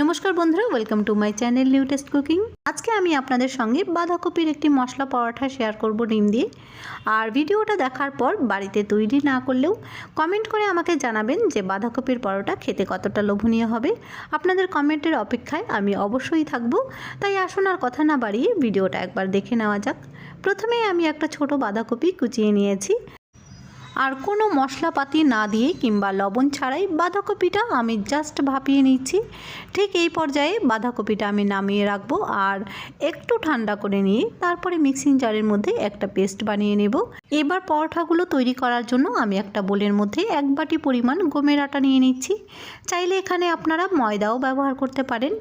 নমস্কার বন্ধুরা welcome to my channel new taste cooking আজকে আমি আপনাদের সঙ্গে বাঁধাকপির একটি মশলা পরোটা শেয়ার করব ডিম দিয়ে। আর ভিডিওটা দেখার পর বাড়িতে তৈরি না করলেও কমেন্ট করে আমাকে জানাবেন যে বাঁধাকপির পরোটা খেতে কতটা লোভনীয় হবে। আপনাদের কমেন্টের অপেক্ষায় আমি অবশ্যই থাকব। তাই আসুন আর কথা না বাড়িয়ে ভিডিওটা একবার দেখে নেওয়া যাক। প্রথমেই আমি একটা ছোট বাঁধাকপি কুচিয়ে নিয়েছি। আর কোনো মশলাপাতি না দিয়ে কিংবা লবণ ছাড়াই বাঁধাকপিটা আমি জাস্ট ভাপিয়ে নিচ্ছি। ঠিক এই পর্যায়ে বাঁধাকপিটা আমি নামিয়ে রাখব আর একটু ঠান্ডা করে নিয়ে তারপরে মিক্সিং জারের মধ্যে একটা পেস্ট বানিয়ে নেব। এবার পরোঠাগুলো তৈরি করার জন্য আমি একটা বোলের মধ্যে এক বাটি পরিমাণ গমের আটা নিয়ে নিচ্ছি। চাইলে এখানে আপনারা ময়দাও ব্যবহার করতে পারেন।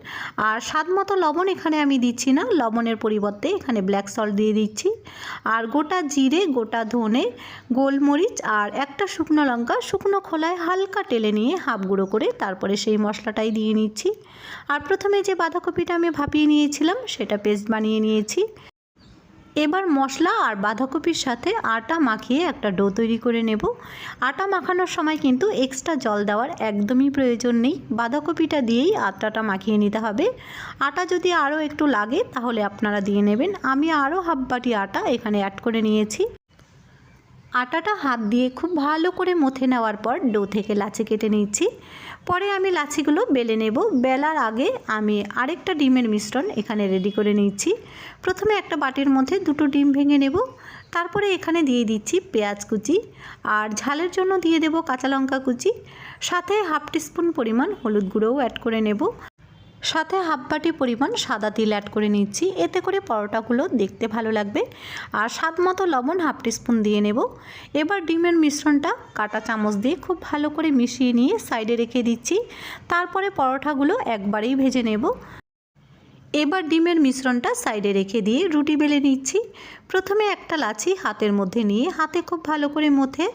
আর স্বাদ মতো লবণ এখানে আমি দিচ্ছি না, লবণের পরিবর্তে এখানে ব্ল্যাক সল্ট দিয়ে দিচ্ছি। আর গোটা জিরে, গোটা ধনে, গোলমরিচ আর একটা শুকনো লঙ্কা শুকনো খোলায় হালকা টেলে নিয়ে হাফ গুঁড়ো করে তারপরে সেই মশলাটাই দিয়ে নিচ্ছি। আর প্রথমে যে বাঁধাকপিটা আমি ভাপিয়ে নিয়েছিলাম, সেটা পেস্ট বানিয়ে নিয়েছি। এবার মশলা আর বাঁধাকপির সাথে আটা মাখিয়ে একটা ডো তৈরি করে নেব। আটা মাখানোর সময় কিন্তু এক্সট্রা জল দেওয়ার একদমই প্রয়োজন নেই। বাঁধাকপিটা দিয়েই আটাটা মাখিয়ে নিতে হবে। আটা যদি আরও একটু লাগে তাহলে আপনারা দিয়ে নেবেন। আমি আরও হাফ বাটি আটা এখানে অ্যাড করে নিয়েছি। আটাটা হাত দিয়ে খুব ভালো করে মথে নেওয়ার পর ডো থেকে লাচি কেটে নিচ্ছি। পরে আমি লাচিগুলো বেলে নেব। বেলার আগে আমি আরেকটা ডিমের মিশ্রণ এখানে রেডি করে নিচ্ছি। প্রথমে একটা বাটির মধ্যে দুটো ডিম ভেঙে নেব। তারপরে এখানে দিয়ে দিচ্ছি পেঁয়াজ কুচি আর ঝালের জন্য দিয়ে দেব কাঁচা লঙ্কা কুচি। সাথে হাফ টিস্পুন পরিমাণ হলুদ গুঁড়োও অ্যাড করে নেব। সাথে হাফ বাটি পরিমাণ সাদা তিল অ্যাড করে নিচ্ছি। এতে করে পরোটাগুলো দেখতে ভালো লাগবে। আর স্বাদ মতো লবণ হাফ টিস্পুন দিয়ে নেব। এবার ডিমের মিশ্রণটা কাটা চামচ দিয়ে খুব ভালো করে মিশিয়ে নিয়ে সাইডে রেখে দিচ্ছি। তারপরে পরোটাগুলো একবারেই ভেজে নেব। এবার ডিমের মিশ্রণটা সাইডে রেখে দিয়ে রুটি বেলে নিচ্ছি। প্রথমে একটা লাচি হাতের মধ্যে নিয়ে, হাতে খুব ভালো করে মধ্যে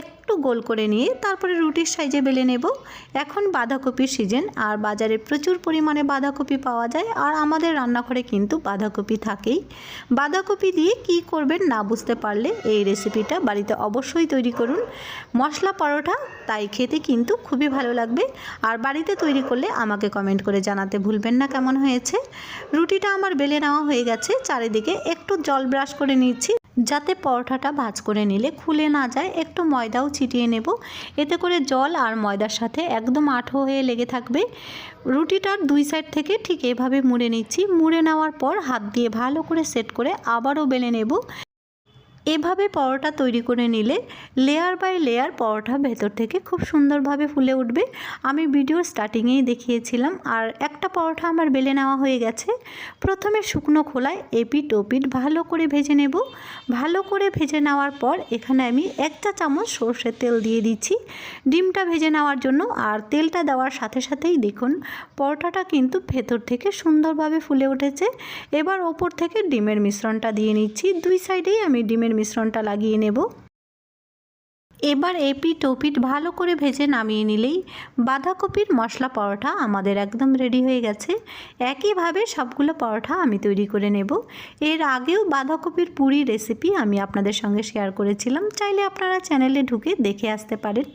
একটু গোল করে নিয়ে তারপরে রুটির সাইজে বেলে নেব। এখন বাঁধাকপির সিজন আর বাজারে প্রচুর পরিমাণে বাঁধাকপি পাওয়া যায় আর আমাদের রান্নাঘরে কিন্তু বাঁধাকপি থাকেই। বাঁধাকপি দিয়ে কি করবেন না বুঝতে পারলে এই রেসিপিটা বাড়িতে অবশ্যই তৈরি করুন। মশলা পরোটা, তাই খেতে কিন্তু খুবই ভালো লাগবে। আর বাড়িতে তৈরি করলে আমাকে কমেন্ট করে জানাতে ভুলবেন না কেমন হয়েছে। রুটিটা আমার বেলে নেওয়া হয়ে গেছে। চারিদিকে একটু জল ব্রাশ করে নিচ্ছি। যাতে পরোটাটা ভাজ করে নিলে খুলে না যায়। একটু ময়দাও ছিটিয়ে নেব। এতে করে জল আর ময়দার সাথে একদম আঠো হয়ে লেগে থাকবে। রুটিটার দুই সাইড থেকে ঠিক এভাবে মুড়ে নিচ্ছি। মুড়ে নেওয়ার পর হাত দিয়ে ভালো করে সেট করে আবারও বেলে নেব। এভাবে পরোটা তৈরি করে নিলে লেয়ার বাই লেয়ার পরোটা ভেতর থেকে খুব সুন্দরভাবে ফুলে উঠবে। আমি ভিডিওর স্টার্টিংয়েই দেখিয়েছিলাম আর একটা পরোটা আমার বেলে নেওয়া হয়ে গেছে। প্রথমে শুকনো খোলায় এপিট ওপিট ভালো করে ভেজে নেব। ভালো করে ভেজে নেওয়ার পর এখানে আমি একটা চামচ সর্ষের তেল দিয়ে দিচ্ছি। ডিমটা ভেজে নেওয়ার জন্য আর তেলটা দেওয়ার সাথে সাথেই দেখুন পরোটাটা কিন্তু ভেতর থেকে সুন্দরভাবে ফুলে উঠেছে। এবার ওপর থেকে ডিমের মিশ্রণটা দিয়ে নিচ্ছি। দুই সাইডেই আমি ডিমের মিশ্রণটা লাগিয়ে নেব। এবার এপিট ওপিট ভালো করে ভেজে নামিয়ে নিলেই বাঁধাকপির মশলা পরোটা আমাদের একদম রেডি হয়ে গেছে। একইভাবে সবগুলো পরোটা আমি তৈরি করে নেব। এর আগেও বাঁধাকপির পুরি রেসিপি আমি আপনাদের সঙ্গে শেয়ার করেছিলাম। চাইলে আপনারা চ্যানেলে ঢুকে দেখে আসতে পারেন।